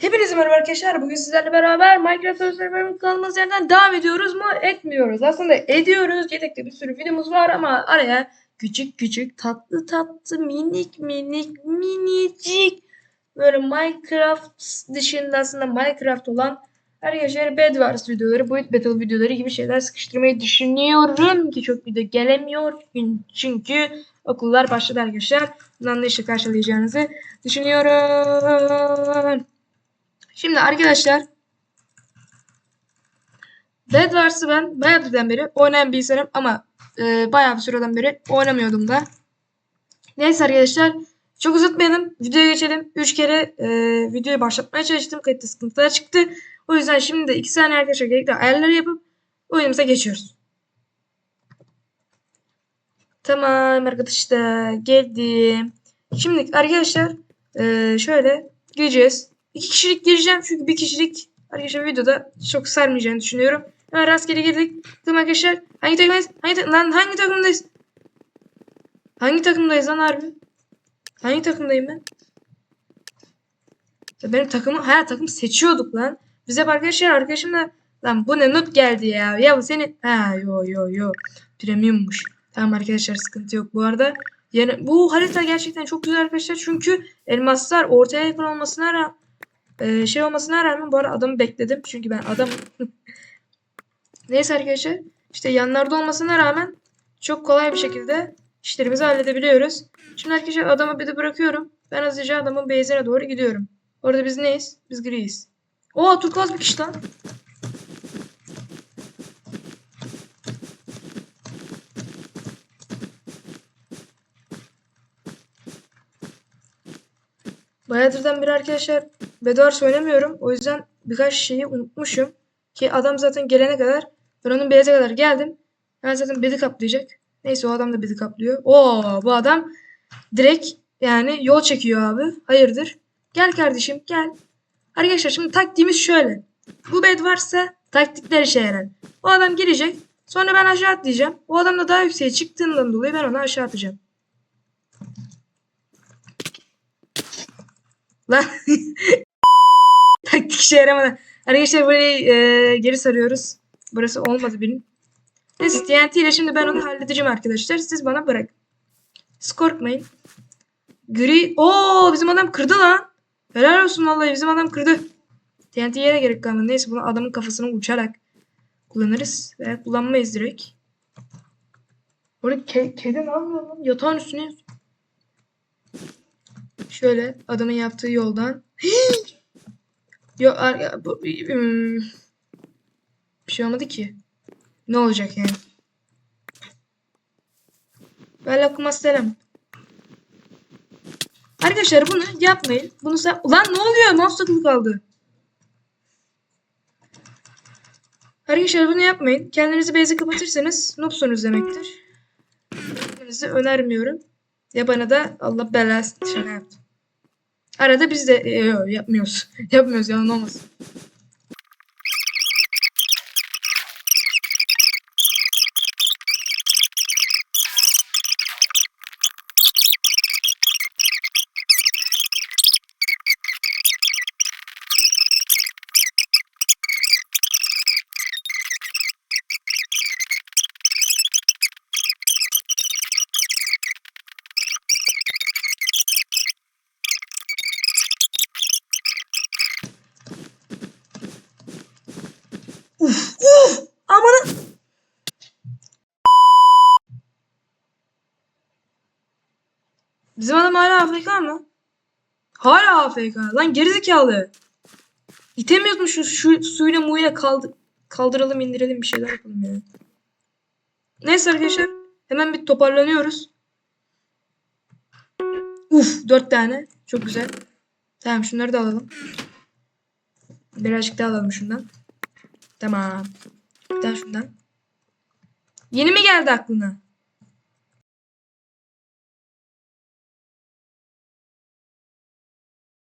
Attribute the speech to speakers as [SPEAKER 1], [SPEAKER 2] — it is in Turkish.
[SPEAKER 1] Hepinize merhaba arkadaşlar. Bugün sizlerle beraber Minecraft Survival kaldığımız yerden devam ediyoruz mu? Etmiyoruz. Aslında ediyoruz. Yedekte bir sürü videomuz var ama araya küçük küçük tatlı tatlı minik minik minicik böyle Minecraft dışında aslında Minecraft olan arkadaşlar Bedwars videoları, Void Battle videoları gibi şeyler sıkıştırmayı düşünüyorum ki çok video gelemiyor. Çünkü okullar başladı arkadaşlar. İşte karşılayacağınızı düşünüyorum. Şimdi arkadaşlar Bed Wars'ı ben bayağıdan beri oynayan bir insanım ama e, bayağı bir süreden beri oynamıyordum da. Neyse arkadaşlar çok uzatmayalım. Videoya geçelim. 3 kere e, videoyu başlatmaya çalıştım. Kayıtta sıkıntılar çıktı. O yüzden şimdi de 2 saniye arkadaşlar gerekli ayarları yapıp oyunumuza geçiyoruz. Tamam arkadaşlar geldim. Şimdi arkadaşlar e, şöyle gireceğiz. İki kişilik gireceğim çünkü bir kişilik arkadaşlar videoda çok sarmayacağını düşünüyorum. Hemen rastgele girdik. Tamam arkadaşlar hangi takımdayız? Hangi, ta- lan hangi takımdayız? Hangi takımdayız lan harbi? Hangi takımdayım ben? Ya benim takımı, ha takım seçiyorduk lan. Bize hep arkadaşlar arkadaşımla lan bu ne noob geldi ya. Ya bu senin ha yo yo yo. Premiummuş. Tamam arkadaşlar sıkıntı yok bu arada. Yani bu harita gerçekten çok güzel arkadaşlar çünkü elmaslar ortaya yakın olmasına rağmen ee, şey olmasına rağmen bu arada adamı bekledim. Çünkü ben adam Neyse arkadaşlar. işte yanlarda olmasına rağmen çok kolay bir şekilde işlerimizi halledebiliyoruz. Şimdi arkadaşlar adamı bir de bırakıyorum. Ben hızlıca adamın base'ine doğru gidiyorum. Orada biz neyiz? Biz griyiz. Oo turkuaz bir kişi lan. Bayağıdırdan beri arkadaşlar Bedwars oynamıyorum. O yüzden birkaç şeyi unutmuşum. Ki adam zaten gelene kadar ben onun base'e kadar geldim. Ben zaten bedi kaplayacak. Neyse o adam da bedi kaplıyor. Oo bu adam direkt yani yol çekiyor abi. Hayırdır? Gel kardeşim gel. Arkadaşlar şimdi taktiğimiz şöyle. Bu bed varsa taktikler işe yarar. O adam girecek. Sonra ben aşağı atlayacağım. O adam da daha yükseğe çıktığından dolayı ben onu aşağı atacağım. Lan taktik işe yaramadı. Arkadaşlar burayı e, geri sarıyoruz. Burası olmadı benim. Neyse TNT ile şimdi ben onu halledeceğim arkadaşlar. Siz bana bırak. Siz korkmayın. Gri. Oo bizim adam kırdı lan. Helal olsun vallahi bizim adam kırdı. TNT'ye de gerek kalmadı. Neyse bunu adamın kafasına uçarak kullanırız. Veya kullanmayız direkt. Orada ke kedi ne yapıyor lan? Yatağın üstüne. Şöyle adamın yaptığı yoldan. Yok bu, ım, bir şey olmadı ki. Ne olacak yani? Aleyküm selam. Arkadaşlar bunu yapmayın. Bunu sen... Ulan ne oluyor? Mouse kaldı. Arkadaşlar bunu yapmayın. Kendinizi base'e kapatırsanız noobsunuz demektir. Yapmanızı önermiyorum. Ya bana da Allah belasını şaka yaptım. Arada biz de e, yo, yapmıyoruz. yapmıyoruz yalan olmasın. Uf uf amanı. Bizim adam hala AFK mı? Hala AFK. Lan gerizekalı. İtemiyoruz mu şu, şu suyla muyla kaldı, kaldıralım indirelim bir şeyler yapalım yani. Neyse arkadaşlar. Hemen bir toparlanıyoruz. Uf dört tane. Çok güzel. Tamam şunları da alalım. Birazcık daha alalım şundan. Tamam. Bir tane şundan. Yeni mi geldi aklına?